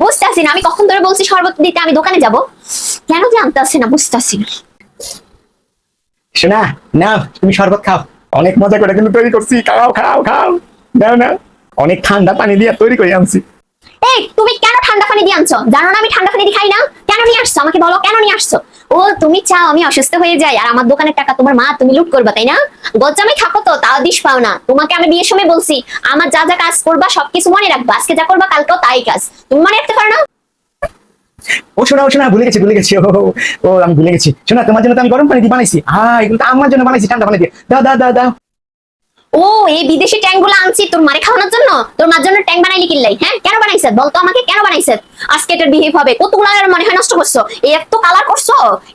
বুঝতেছি না আমি কখন ধরে বলছি শরবত দিতে আমি দোকানে যাব? কেন যে আনতেছি না বুঝতেছি না। শোনা না তুমি শরবত খাও। অনেক মজা করে কিন্তু তৈরি করছি। খাও খাও খাও। না না অনেক ঠান্ডা পানি দিয়ে তৈরি করে আনছি। এই তুমি কেন ঠান্ডা পানি দিয়ে আনছো? জানো না আমি ঠান্ডা পানি দিয়ে খাই না? কেন নিয়ে আসছো? আমাকে বলো কেন নিয়ে আসছো? ও, তুমি চাও আমি অসুস্থ হয়ে যাই, আর আমার দোকানের টাকা তোমার মা, তুমি লুট করবা, তাই না? গজ্জামে থাকো তো তাও দিস পাও না। তোমাকে আমি বিয়ের সময় বলছি, আমার যা যা কাজ করবা, সবকিছু মনে রাখবা। আজকে যা করবা, কালকেও তাই কাজ। তুমি মনে রাখতে পারো না? ও, শোনা ও, শোনা, ভুলে গেছি ভুলে গেছি। ও ও আমি ভুলে গেছি। শোনা, তোমার জন্য তো আমি গরম পানি দিয়ে বানাইছি। হ্যাঁ এগুলো তো আমার জন্য বানাইছি, ঠান্ডা পানি দিয়ে। দাও দাও দাও দাও। ও, এই বিদেশি ট্যাঙ্কগুলো আনছি। তোর মারে খাওয়ানোর জন্য? তোর মার জন্য ট্যাঙ্ক বানাইলি কিনলাই হ্যাঁ? কেন বানাইছে? বলতো আমাকে, কেন বানাইছে? আজকে এটার বিহেভ হবে। কতগুলো মনে হয় নষ্ট করছ? এত কালার করছ?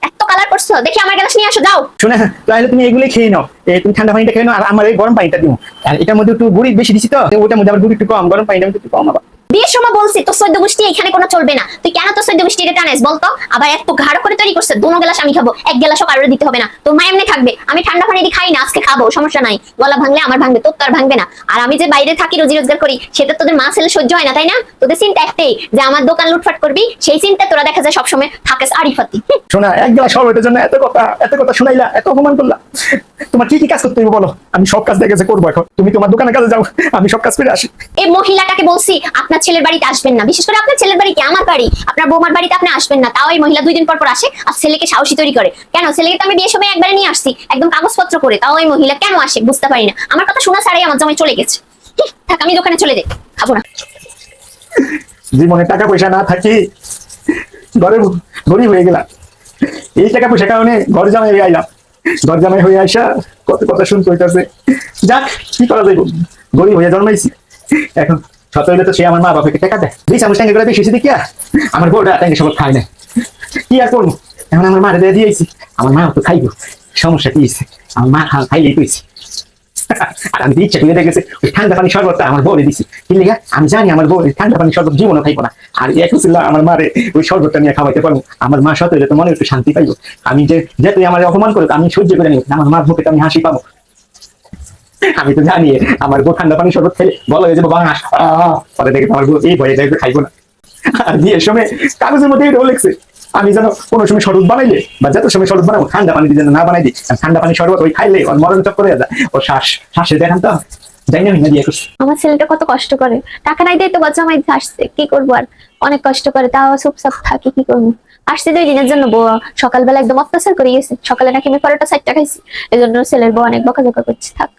এত কালার করছ? দেখি আমার গ্লাস নিয়ে আসো, যাও। শোনা, তাহলে তুমি এগুলি খেয়ে নাও। তুমি ঠান্ডা পানিটা খেয়ে নাও আর আমার এই গরম পানিটা দিও। আর এটার মধ্যে একটু গুড়ি বেশি দিছি তো ওটার মধ্যে আবার গুড়ি একটু কম গরম পানিটা একটু কম আবার। বিয়ের সময় বলছি তোর সদ্য গোষ্ঠী এখানে কোনো চলবে না। তুই কেন তোর সদ্য গোষ্ঠী এটা টানাস বলতো আবার এত ঘাড় করে তৈরি করছে দুনো গ্লাস আমি খাব এক গ্লাসও কারোর দিতে হবে না। তোর মা এমনি থাকবে আমি ঠান্ডা পানি দিয়ে খাই না আজকে খাব সমস্যা নাই। গলা ভাঙলে আমার ভাঙবে তোর তো আর ভাঙবে না। আর আমি যে বাইরে থাকি রোজি রোজগার করি সেটা তোদের মা ছেলে সহ্য হয় না তাই না? তোদের চিন্তা একটাই যে আমার দোকান লুটফাট করবি সেই চিন্তা তোরা দেখা যায় সবসময় থাকিস আরিফাতি। শোনা এক গ্লাস জন্য এত কথা এত কথা শুনাইলা এত অপমান করলা। তোমার কি কি কাজ করতে হবে বলো? আমি সব কাজ দেখেছে করব এখন। তুমি তোমার দোকানের কাজে যাও আমি সব কাজ করে আসি। এই মহিলাটাকে বলছি আপনার ছেলের বাড়িতে আসবেন না। বিশেষ করে আপনার ছেলের বাড়ি কি আমার বাড়ি আপনার বৌমার বাড়িতে আপনি আসবেন না। তাও এই মহিলা দুই দিন পর পর আসে আর ছেলেকে সাহসী তৈরি করে। কেন? ছেলেকে তো আমি বিয়ের সময় একবারে নিয়ে আসছি একদম কাগজপত্র করে। তাও এই মহিলা কেন আসে? বুঝতে পারি না। আমার কথা শোনা ছাড়াই আমার জামাই চলে গেছে। থাক আমি দোকানে চলে যাই। খাব না। জীবনে টাকা পয়সা না থাকি ঘরে গরিব হয়ে গেলাম। এই টাকা পয়সা কারণে ঘর জামাই আইলাম। ঘর জামাই হয়ে আসা, কত কথা শুনতে হইতাছে। যাক, কি করা যাইব? গরিব হয়ে জন্মাইছি। এখন শত হইলে তো সে আমার মা বাবাকে টাকা দেয়। দুই চামচ ট্যাঙ্গে করে বেশি দেখিয়া আমার বউটা ট্যাঙ্গে সব খায় না। কি আর করব? এখন আমার মারে দিয়ে দিয়েছি। আমার মা তো খাইব। সমস্যা কি আমার মা খাইলেই কইছি আমি ইচ্ছা করে দেখেছি, ওই ঠান্ডা পানি শরবতটা আমার বউরে দিছি। কি আমি জানি আমার বউ ঠান্ডা পানি শরবত জীবনও খাইবো না। আর এখন আমার মারে ওই শরবতটা নিয়ে খাওয়াইতে পারব। আমার মা সত তো মনে একটু শান্তি পাইবো আমি যে যে আমার অপমান করো আমি সহ্য করে নিব আমার মার মুখে আমি হাসি পাবো। আমি তো জানি আমার বউ ঠান্ডা পানি শরবত খেলে বলো যে বাংলাস পরে দেখে আমার বউ এই ভয়ে খাইবো না। আর বিয়ের সময় কাগজের মধ্যে এটাও লিখছে। আমি যেন কোনো সময় শরবত বানাইলে বা যত সময় শরবত বানাবো, ঠান্ডা পানি যেন না বানাই দিই ঠান্ডা পানি শরবত ওই খাইলে ওর মরণ চক্কর হয়ে যায়। ও শ্বাস, শ্বাসে দেখান তো। আমার ছেলেটা কত কষ্ট করে। টাকা নাই দিয়ে তো আসছে, কি করব আর? অনেক কষ্ট করে, তাও চুপচাপ থাকি, কি করব? আসছে দুই দিনের জন্য সকালবেলা একদম অত্যাচার করে গেছে। সকালে নাকি আমি পরোটা সাইডটা খাইছি। এই জন্য ছেলের বউ অনেক বকাঝকা করছে, থাক।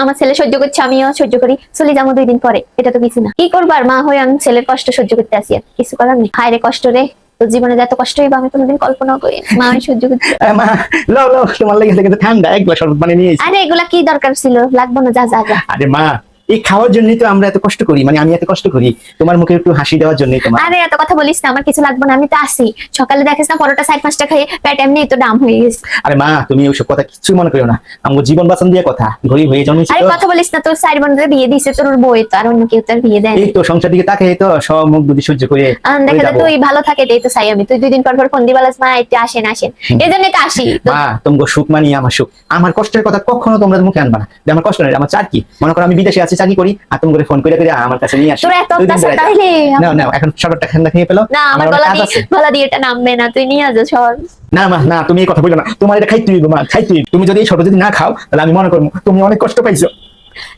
আমার ছেলে সহ্য করছে, আমিও সহ্য করি। চলে যাব দুই দিন পরে, এটা তো কিছু না। কি করব আর মা হয়ে আমি ছেলের কষ্ট সহ্য করতে আসি আর, কিছু করার নেই। হায় রে কষ্ট রে। তোর জীবনে এত কষ্ট হইবা আমি কোনোদিন কল্পনাও করি মা সহ্য করতে মা লো লো তোমার লেগেছে কিন্তু ঠান্ডা এক বছর শরবত বানিয়ে নিয়েছি আরে এগুলা কি দরকার ছিল? লাগবো না যা যা। আরে মা এই খাওয়ার জন্যই তো আমরা এত কষ্ট করি মানে আমি এত কষ্ট করি। তোমার মুখে একটু হাসি দেওয়ার জন্যই তোমার। আরে এত কথা বলিস না আমার কিছু লাগবে না আমি তো আসি সকালে দেখিস না পরোটা সাইড পাঁচটা খেয়ে পেট এমনি তো দাম হয়ে গেছে। আরে মা তুমি ওইসব কথা কিছু মনে করো না। আমার জীবন বাঁচান দিয়ে কথা গরিব হয়ে জন্মেছি আরে কথা বলিস না তোর সাইড বোনদের বিয়ে দিছে তোর বই তো আর অন্য কেউ তোর বিয়ে দেয় এই তো সংসার দিকে তাকে তো সব মুখ বুদ্ধি সহ্য করে দেখা যায় তুই ভালো থাকে এই তো চাই আমি। তুই দুই দিন পর পর ফোন দিবালাস মা একটু আসেন আসেন। এই জন্যই তো আসি। মা তোমাকে সুখ মানি আমার সুখ। আমার কষ্টের কথা কখনো তোমরা মুখে আনবা না। যে আমার কষ্ট নেই আমার চার কি? মনে করো আমি বিদেশে আছি চাকরি করি আর তুমি ফোন করে করে আমার কাছে নিয়ে আসো। তোর এত অত্যাচার। তাইলে নাও নাও এখন সরকারটা খেন্দা খেয়ে পেল না আমার গলা দিয়ে। গলা দিয়ে এটা নামবে না তুই নিয়ে আজ সর না মা না তুমি এই কথা বলো না। তোমার এটা খাইতে হইব মা খাইতে তুমি যদি এই ছোট যদি না খাও তাহলে আমি মনে করব তুমি অনেক কষ্ট পাইছো।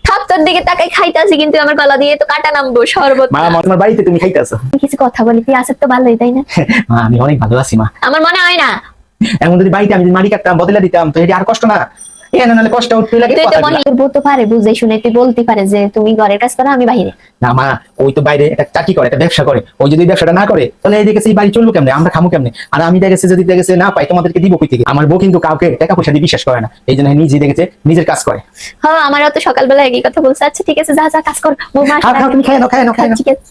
থাক তোর দিকে তাকাই খাইতে কিন্তু আমার গলা দিয়ে তো কাটা নামবো শরবত। মা বাড়িতে তুমি খাইতে আসো কিছু কথা বলি তুই আসে তো ভালোই তাই না? মা আমি অনেক ভালো আছি মা। আমার মনে হয় না। এমন যদি বাড়িতে আমি যদি মারি কাটতাম বদলে দিতাম তো এটা আর কষ্ট না। এ না কষ্ট উঠতে লাগে তুই তো মহিলার বউ পারে বুঝে শুনে তুই বলতে পারে যে তুমি ঘরের কাজ করো আমি বাইরে। না মা ওই তো বাইরে একটা চাকরি করে একটা ব্যবসা করে। ওই যদি ব্যবসাটা না করে তাহলে এই দেখেছে বাড়ি চলবো কেমনে আমরা খামো কেমনে? আর আমি দেখেছে যদি দেখেছে না পাই তোমাদেরকে দিব কই থেকে? আমার বউ কিন্তু কাউকে টাকা পয়সা দিয়ে বিশ্বাস করে না। এই জন্য নিজে দেখেছে নিজের কাজ করে। হ্যাঁ আমারও তো সকালবেলা একই কথা বলছে। আচ্ছা ঠিক আছে যা যা কাজ কর। তুমি খাই খাই খাই ঠিক আছে।